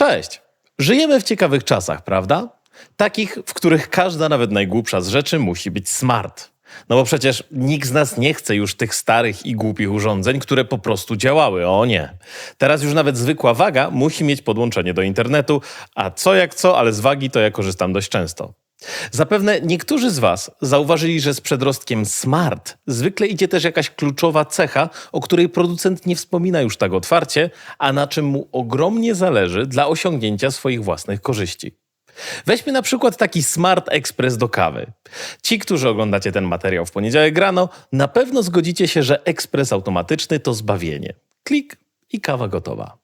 Cześć! Żyjemy w ciekawych czasach, prawda? Takich, w których każda, nawet najgłupsza z rzeczy musi być smart. No bo przecież nikt z nas nie chce już tych starych i głupich urządzeń, które po prostu działały. O nie. Teraz już nawet zwykła waga musi mieć podłączenie do internetu, a co jak co, ale z wagi to ja korzystam dość często. Zapewne niektórzy z Was zauważyli, że z przedrostkiem smart zwykle idzie też jakaś kluczowa cecha, o której producent nie wspomina już tak otwarcie, a na czym mu ogromnie zależy dla osiągnięcia swoich własnych korzyści. Weźmy na przykład taki Smart Express do kawy. Ci, którzy oglądacie ten materiał w poniedziałek rano, na pewno zgodzicie się, że ekspres automatyczny to zbawienie. Klik i kawa gotowa.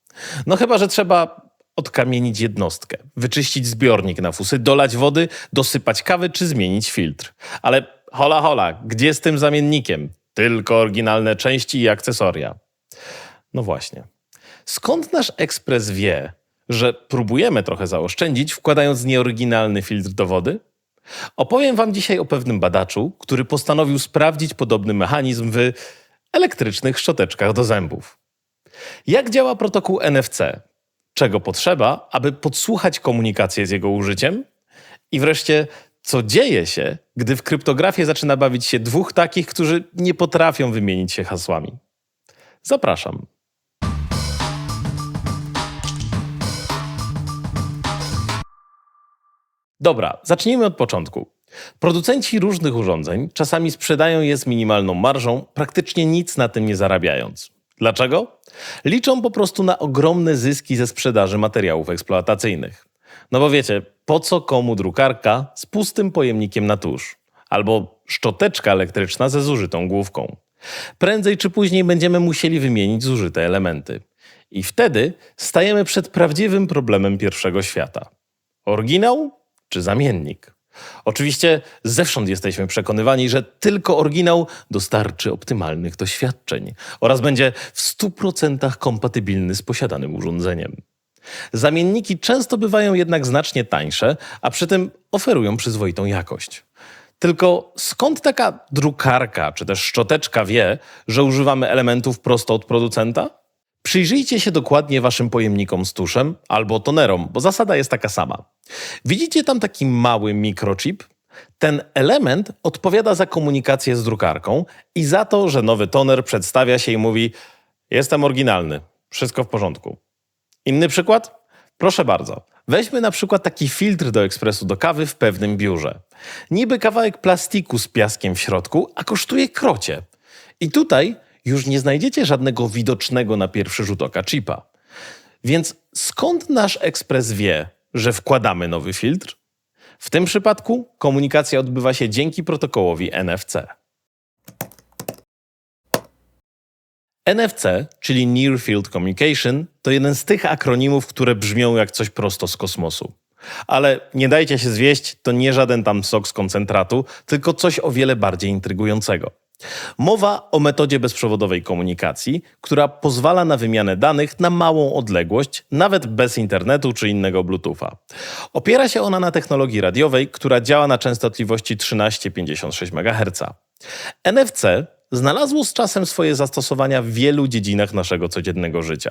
No chyba, że trzeba odkamienić jednostkę, wyczyścić zbiornik na fusy, dolać wody, dosypać kawy czy zmienić filtr. Ale hola hola, gdzie z tym zamiennikiem? Tylko oryginalne części i akcesoria. No właśnie. Skąd nasz ekspres wie, że próbujemy trochę zaoszczędzić, wkładając nieoryginalny filtr do wody? Opowiem Wam dzisiaj o pewnym badaczu, który postanowił sprawdzić podobny mechanizm w elektrycznych szczoteczkach do zębów. Jak działa protokół NFC? Czego potrzeba, aby podsłuchać komunikację z jego użyciem? I wreszcie, co dzieje się, gdy w kryptografię zaczyna bawić się dwóch takich, którzy nie potrafią wymienić się hasłami? Zapraszam. Dobra, zacznijmy od początku. Producenci różnych urządzeń czasami sprzedają je z minimalną marżą, praktycznie nic na tym nie zarabiając. Dlaczego? Liczą po prostu na ogromne zyski ze sprzedaży materiałów eksploatacyjnych. No bo wiecie, po co komu drukarka z pustym pojemnikiem na tusz? Albo szczoteczka elektryczna ze zużytą główką. Prędzej czy później będziemy musieli wymienić zużyte elementy. I wtedy stajemy przed prawdziwym problemem pierwszego świata. Oryginał czy zamiennik? Oczywiście zewsząd jesteśmy przekonywani, że tylko oryginał dostarczy optymalnych doświadczeń oraz będzie w 100% kompatybilny z posiadanym urządzeniem. Zamienniki często bywają jednak znacznie tańsze, a przy tym oferują przyzwoitą jakość. Tylko skąd taka drukarka czy też szczoteczka wie, że używamy elementów prosto od producenta? Przyjrzyjcie się dokładnie waszym pojemnikom z tuszem albo tonerom, bo zasada jest taka sama. Widzicie tam taki mały mikrochip? Ten element odpowiada za komunikację z drukarką i za to, że nowy toner przedstawia się i mówi: Jestem oryginalny, wszystko w porządku. Inny przykład? Proszę bardzo. Weźmy na przykład taki filtr do ekspresu do kawy w pewnym biurze. Niby kawałek plastiku z piaskiem w środku, a kosztuje krocie. I tutaj już nie znajdziecie żadnego widocznego na pierwszy rzut oka chipa. Więc skąd nasz ekspres wie, że wkładamy nowy filtr? W tym przypadku komunikacja odbywa się dzięki protokołowi NFC. NFC, czyli Near Field Communication, to jeden z tych akronimów, które brzmią jak coś prosto z kosmosu. Ale nie dajcie się zwieść, to nie żaden tam sok z koncentratu, tylko coś o wiele bardziej intrygującego. Mowa o metodzie bezprzewodowej komunikacji, która pozwala na wymianę danych na małą odległość, nawet bez internetu czy innego Bluetootha. Opiera się ona na technologii radiowej, która działa na częstotliwości 13,56 MHz. NFC znalazło z czasem swoje zastosowania w wielu dziedzinach naszego codziennego życia.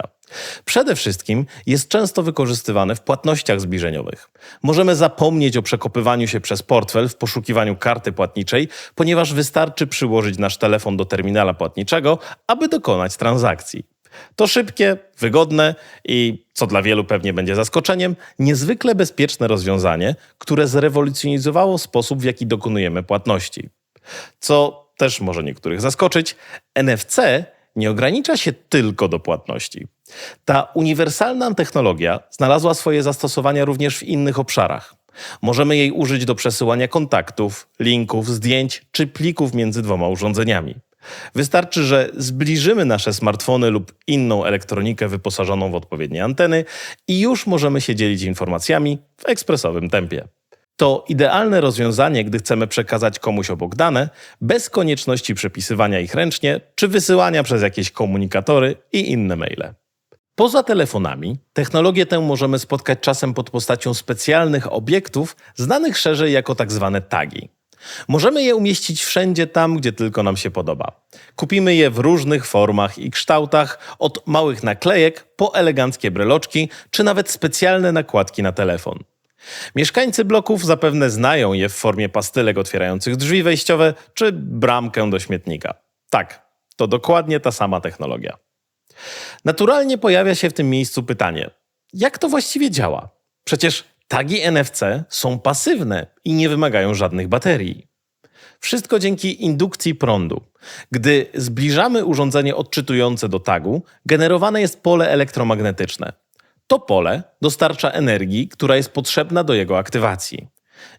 Przede wszystkim jest często wykorzystywane w płatnościach zbliżeniowych. Możemy zapomnieć o przekopywaniu się przez portfel w poszukiwaniu karty płatniczej, ponieważ wystarczy przyłożyć nasz telefon do terminala płatniczego, aby dokonać transakcji. To szybkie, wygodne i, co dla wielu pewnie będzie zaskoczeniem, niezwykle bezpieczne rozwiązanie, które zrewolucjonizowało sposób, w jaki dokonujemy płatności. Co też może niektórych zaskoczyć, NFC nie ogranicza się tylko do płatności. Ta uniwersalna technologia znalazła swoje zastosowania również w innych obszarach. Możemy jej użyć do przesyłania kontaktów, linków, zdjęć czy plików między dwoma urządzeniami. Wystarczy, że zbliżymy nasze smartfony lub inną elektronikę wyposażoną w odpowiednie anteny i już możemy się dzielić informacjami w ekspresowym tempie. To idealne rozwiązanie, gdy chcemy przekazać komuś obok dane, bez konieczności przepisywania ich ręcznie czy wysyłania przez jakieś komunikatory i inne maile. Poza telefonami, technologię tę możemy spotkać czasem pod postacią specjalnych obiektów, znanych szerzej jako tak zwane tagi. Możemy je umieścić wszędzie tam, gdzie tylko nam się podoba. Kupimy je w różnych formach i kształtach, od małych naklejek po eleganckie breloczki, czy nawet specjalne nakładki na telefon. Mieszkańcy bloków zapewne znają je w formie pastylek otwierających drzwi wejściowe czy bramkę do śmietnika. Tak, to dokładnie ta sama technologia. Naturalnie pojawia się w tym miejscu pytanie: jak to właściwie działa? Przecież tagi NFC są pasywne i nie wymagają żadnych baterii. Wszystko dzięki indukcji prądu. Gdy zbliżamy urządzenie odczytujące do tagu, generowane jest pole elektromagnetyczne. To pole dostarcza energii, która jest potrzebna do jego aktywacji.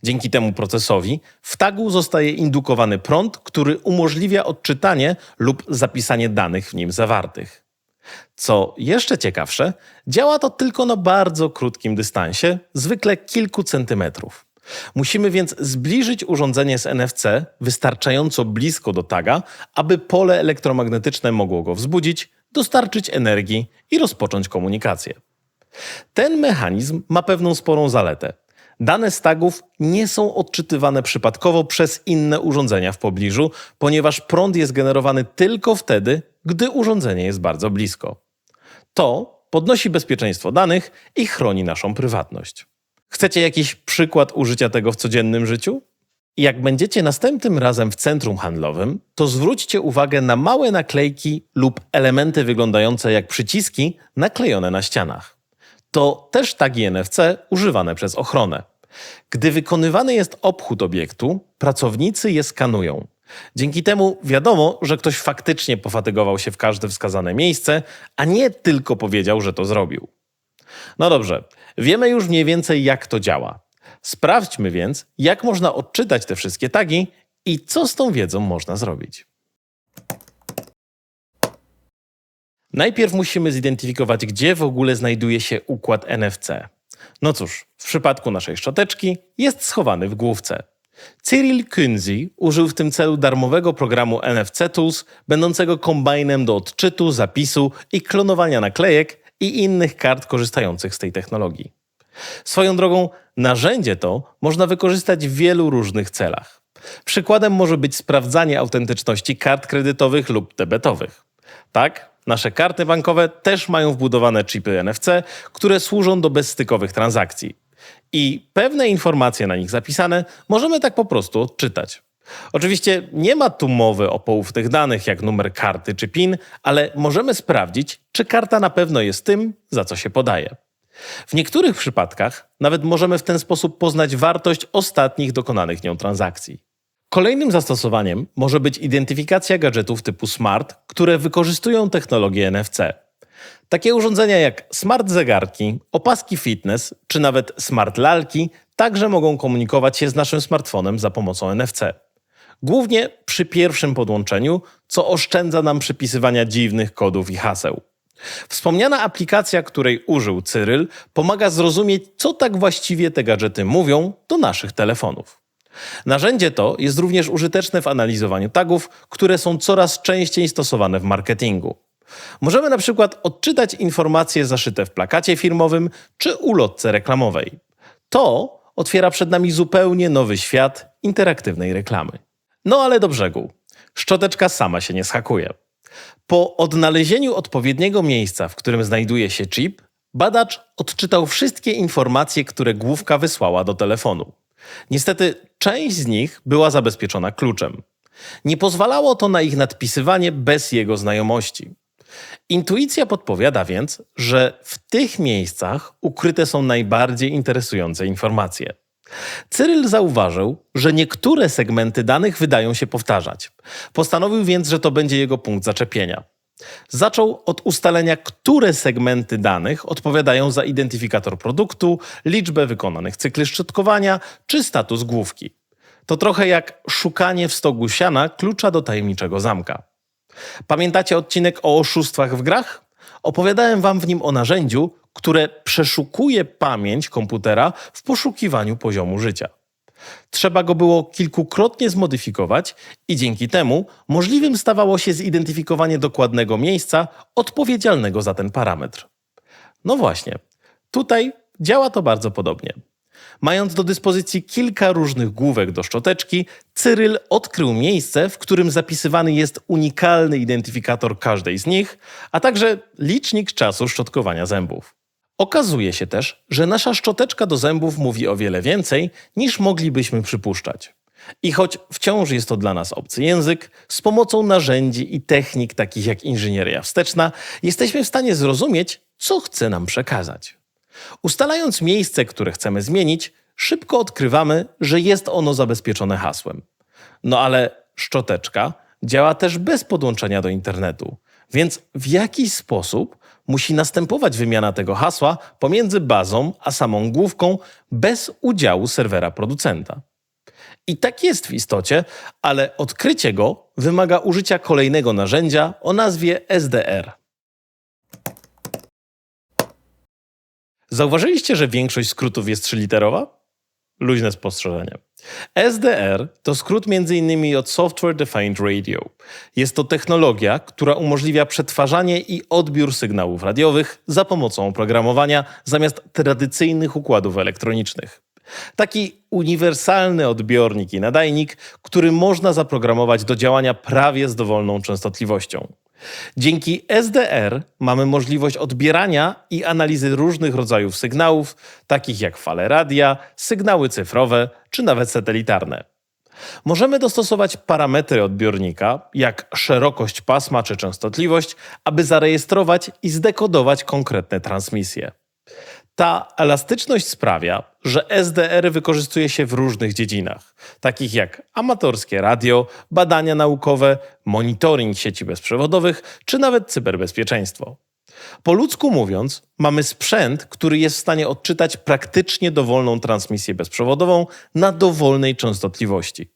Dzięki temu procesowi w tagu zostaje indukowany prąd, który umożliwia odczytanie lub zapisanie danych w nim zawartych. Co jeszcze ciekawsze, działa to tylko na bardzo krótkim dystansie, zwykle kilku centymetrów. Musimy więc zbliżyć urządzenie z NFC wystarczająco blisko do taga, aby pole elektromagnetyczne mogło go wzbudzić, dostarczyć energii i rozpocząć komunikację. Ten mechanizm ma pewną sporą zaletę. Dane z tagów nie są odczytywane przypadkowo przez inne urządzenia w pobliżu, ponieważ prąd jest generowany tylko wtedy, gdy urządzenie jest bardzo blisko. To podnosi bezpieczeństwo danych i chroni naszą prywatność. Chcecie jakiś przykład użycia tego w codziennym życiu? Jak będziecie następnym razem w centrum handlowym, to zwróćcie uwagę na małe naklejki lub elementy wyglądające jak przyciski naklejone na ścianach. To też tagi NFC używane przez ochronę. Gdy wykonywany jest obchód obiektu, pracownicy je skanują. Dzięki temu wiadomo, że ktoś faktycznie pofatygował się w każde wskazane miejsce, a nie tylko powiedział, że to zrobił. No dobrze, wiemy już mniej więcej jak to działa. Sprawdźmy więc, jak można odczytać te wszystkie tagi i co z tą wiedzą można zrobić. Najpierw musimy zidentyfikować, gdzie w ogóle znajduje się układ NFC. No cóż, w przypadku naszej szczoteczki jest schowany w główce. Cyril Kunzi użył w tym celu darmowego programu NFC Tools, będącego kombajnem do odczytu, zapisu i klonowania naklejek i innych kart korzystających z tej technologii. Swoją drogą, narzędzie to można wykorzystać w wielu różnych celach. Przykładem może być sprawdzanie autentyczności kart kredytowych lub debetowych. Tak, nasze karty bankowe też mają wbudowane chipy NFC, które służą do bezstykowych transakcji. I pewne informacje na nich zapisane możemy tak po prostu odczytać. Oczywiście nie ma tu mowy o poufnych danych jak numer karty czy PIN, ale możemy sprawdzić, czy karta na pewno jest tym, za co się podaje. W niektórych przypadkach nawet możemy w ten sposób poznać wartość ostatnich dokonanych nią transakcji. Kolejnym zastosowaniem może być identyfikacja gadżetów typu smart, które wykorzystują technologię NFC. Takie urządzenia jak smart zegarki, opaski fitness czy nawet smart lalki także mogą komunikować się z naszym smartfonem za pomocą NFC. Głównie przy pierwszym podłączeniu, co oszczędza nam przypisywania dziwnych kodów i haseł. Wspomniana aplikacja, której użył Cyryl, pomaga zrozumieć, co tak właściwie te gadżety mówią do naszych telefonów. Narzędzie to jest również użyteczne w analizowaniu tagów, które są coraz częściej stosowane w marketingu. Możemy na przykład odczytać informacje zaszyte w plakacie firmowym czy ulotce reklamowej. To otwiera przed nami zupełnie nowy świat interaktywnej reklamy. No ale do brzegu. Szczoteczka sama się nie schakuje. Po odnalezieniu odpowiedniego miejsca, w którym znajduje się chip, badacz odczytał wszystkie informacje, które główka wysłała do telefonu. Niestety, część z nich była zabezpieczona kluczem. Nie pozwalało to na ich nadpisywanie bez jego znajomości. Intuicja podpowiada więc, że w tych miejscach ukryte są najbardziej interesujące informacje. Cyryl zauważył, że niektóre segmenty danych wydają się powtarzać. Postanowił więc, że to będzie jego punkt zaczepienia. Zaczął od ustalenia, które segmenty danych odpowiadają za identyfikator produktu, liczbę wykonanych cykli szczotkowania czy status główki. To trochę jak szukanie w stogu siana klucza do tajemniczego zamka. Pamiętacie odcinek o oszustwach w grach? Opowiadałem wam w nim o narzędziu, które przeszukuje pamięć komputera w poszukiwaniu poziomu życia. Trzeba go było kilkukrotnie zmodyfikować i dzięki temu możliwym stawało się zidentyfikowanie dokładnego miejsca odpowiedzialnego za ten parametr. No właśnie, tutaj działa to bardzo podobnie. Mając do dyspozycji kilka różnych główek do szczoteczki, Cyryl odkrył miejsce, w którym zapisywany jest unikalny identyfikator każdej z nich, a także licznik czasu szczotkowania zębów. Okazuje się też, że nasza szczoteczka do zębów mówi o wiele więcej, niż moglibyśmy przypuszczać. I choć wciąż jest to dla nas obcy język, z pomocą narzędzi i technik takich jak inżynieria wsteczna, jesteśmy w stanie zrozumieć, co chce nam przekazać. Ustalając miejsce, które chcemy zmienić, szybko odkrywamy, że jest ono zabezpieczone hasłem. No ale szczoteczka działa też bez podłączenia do internetu, więc w jakiś sposób musi następować wymiana tego hasła pomiędzy bazą a samą główką bez udziału serwera producenta. I tak jest w istocie, ale odkrycie go wymaga użycia kolejnego narzędzia o nazwie SDR. Zauważyliście, że większość skrótów jest trzyliterowa? Luźne spostrzeżenie. SDR to skrót m.in. od Software Defined Radio. Jest to technologia, która umożliwia przetwarzanie i odbiór sygnałów radiowych za pomocą oprogramowania zamiast tradycyjnych układów elektronicznych. Taki uniwersalny odbiornik i nadajnik, który można zaprogramować do działania prawie z dowolną częstotliwością. Dzięki SDR mamy możliwość odbierania i analizy różnych rodzajów sygnałów, takich jak fale radia, sygnały cyfrowe czy nawet satelitarne. Możemy dostosować parametry odbiornika, jak szerokość pasma czy częstotliwość, aby zarejestrować i zdekodować konkretne transmisje. Ta elastyczność sprawia, że SDR wykorzystuje się w różnych dziedzinach, takich jak amatorskie radio, badania naukowe, monitoring sieci bezprzewodowych czy nawet cyberbezpieczeństwo. Po ludzku mówiąc, mamy sprzęt, który jest w stanie odczytać praktycznie dowolną transmisję bezprzewodową na dowolnej częstotliwości.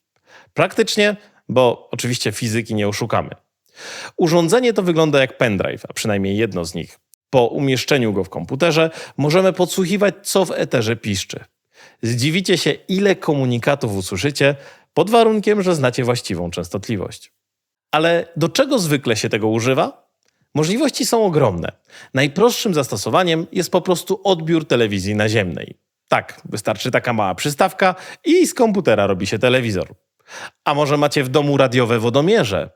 Praktycznie, bo oczywiście fizyki nie oszukamy. Urządzenie to wygląda jak pendrive, a przynajmniej jedno z nich. Po umieszczeniu go w komputerze możemy podsłuchiwać, co w eterze piszczy. Zdziwicie się, ile komunikatów usłyszycie, pod warunkiem, że znacie właściwą częstotliwość. Ale do czego zwykle się tego używa? Możliwości są ogromne. Najprostszym zastosowaniem jest po prostu odbiór telewizji naziemnej. Tak, wystarczy taka mała przystawka i z komputera robi się telewizor. A może macie w domu radiowe wodomierze?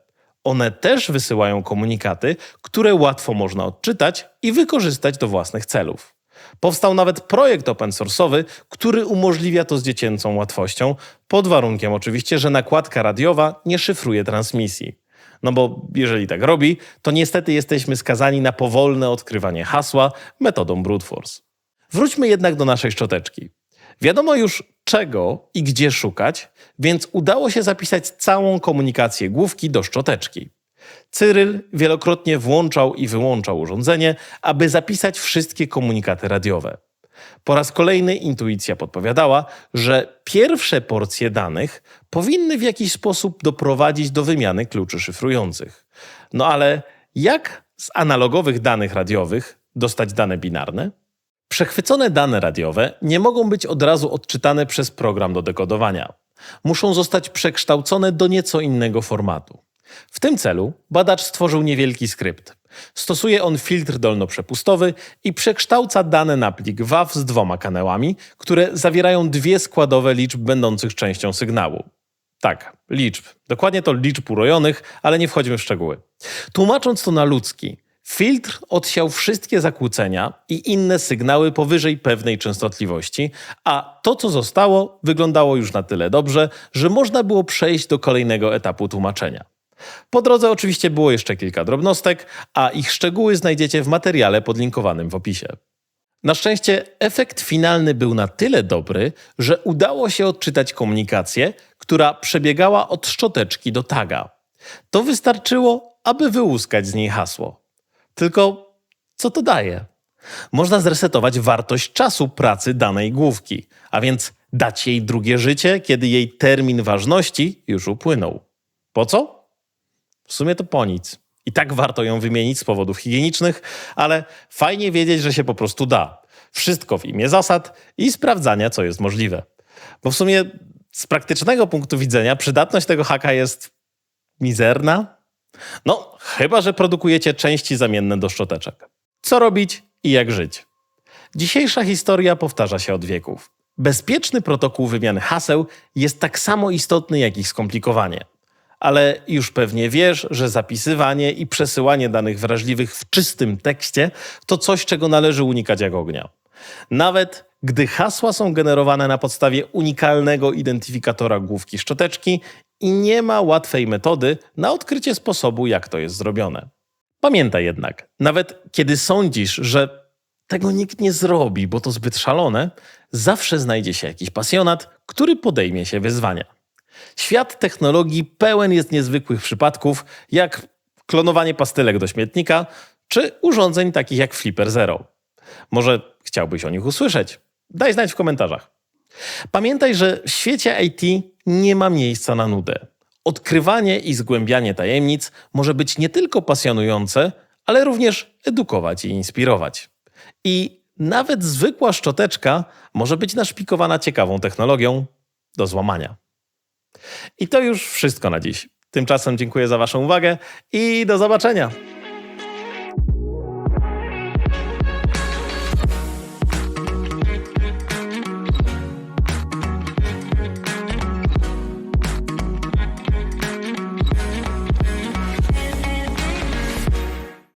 One też wysyłają komunikaty, które łatwo można odczytać i wykorzystać do własnych celów. Powstał nawet projekt open source'owy, który umożliwia to z dziecięcą łatwością, pod warunkiem oczywiście, że nakładka radiowa nie szyfruje transmisji. No bo jeżeli tak robi, to niestety jesteśmy skazani na powolne odkrywanie hasła metodą brute force. Wróćmy jednak do naszej szczoteczki. Wiadomo już czego i gdzie szukać, więc udało się zapisać całą komunikację główki do szczoteczki. Cyryl wielokrotnie włączał i wyłączał urządzenie, aby zapisać wszystkie komunikaty radiowe. Po raz kolejny intuicja podpowiadała, że pierwsze porcje danych powinny w jakiś sposób doprowadzić do wymiany kluczy szyfrujących. No ale jak z analogowych danych radiowych dostać dane binarne? Przechwycone dane radiowe nie mogą być od razu odczytane przez program do dekodowania. Muszą zostać przekształcone do nieco innego formatu. W tym celu badacz stworzył niewielki skrypt. Stosuje on filtr dolnoprzepustowy i przekształca dane na plik WAV z dwoma kanałami, które zawierają dwie składowe liczb będących częścią sygnału. Tak, liczb. Dokładnie to liczb urojonych, ale nie wchodzimy w szczegóły. Tłumacząc to na ludzki, Filtr odsiał wszystkie zakłócenia i inne sygnały powyżej pewnej częstotliwości, a to, co zostało, wyglądało już na tyle dobrze, że można było przejść do kolejnego etapu tłumaczenia. Po drodze oczywiście było jeszcze kilka drobnostek, a ich szczegóły znajdziecie w materiale podlinkowanym w opisie. Na szczęście efekt finalny był na tyle dobry, że udało się odczytać komunikację, która przebiegała od szczoteczki do taga. To wystarczyło, aby wyłuskać z niej hasło. Tylko co to daje? Można zresetować wartość czasu pracy danej główki, a więc dać jej drugie życie, kiedy jej termin ważności już upłynął. Po co? W sumie to po nic. I tak warto ją wymienić z powodów higienicznych, ale fajnie wiedzieć, że się po prostu da. Wszystko w imię zasad i sprawdzania, co jest możliwe. Bo w sumie z praktycznego punktu widzenia przydatność tego haka jest mizerna, no, chyba że produkujecie części zamienne do szczoteczek. Co robić i jak żyć? Dzisiejsza historia powtarza się od wieków. Bezpieczny protokół wymiany haseł jest tak samo istotny jak ich skomplikowanie. Ale już pewnie wiesz, że zapisywanie i przesyłanie danych wrażliwych w czystym tekście to coś, czego należy unikać jak ognia. Nawet gdy hasła są generowane na podstawie unikalnego identyfikatora główki szczoteczki i nie ma łatwej metody na odkrycie sposobu, jak to jest zrobione. Pamiętaj jednak, nawet kiedy sądzisz, że tego nikt nie zrobi, bo to zbyt szalone, zawsze znajdzie się jakiś pasjonat, który podejmie się wyzwania. Świat technologii pełen jest niezwykłych przypadków, jak klonowanie pastylek do śmietnika, czy urządzeń takich jak Flipper Zero. Może chciałbyś o nich usłyszeć? Daj znać w komentarzach. Pamiętaj, że w świecie IT nie ma miejsca na nudę. Odkrywanie i zgłębianie tajemnic może być nie tylko pasjonujące, ale również edukować i inspirować. I nawet zwykła szczoteczka może być naszpikowana ciekawą technologią do złamania. I to już wszystko na dziś. Tymczasem dziękuję za Waszą uwagę i do zobaczenia.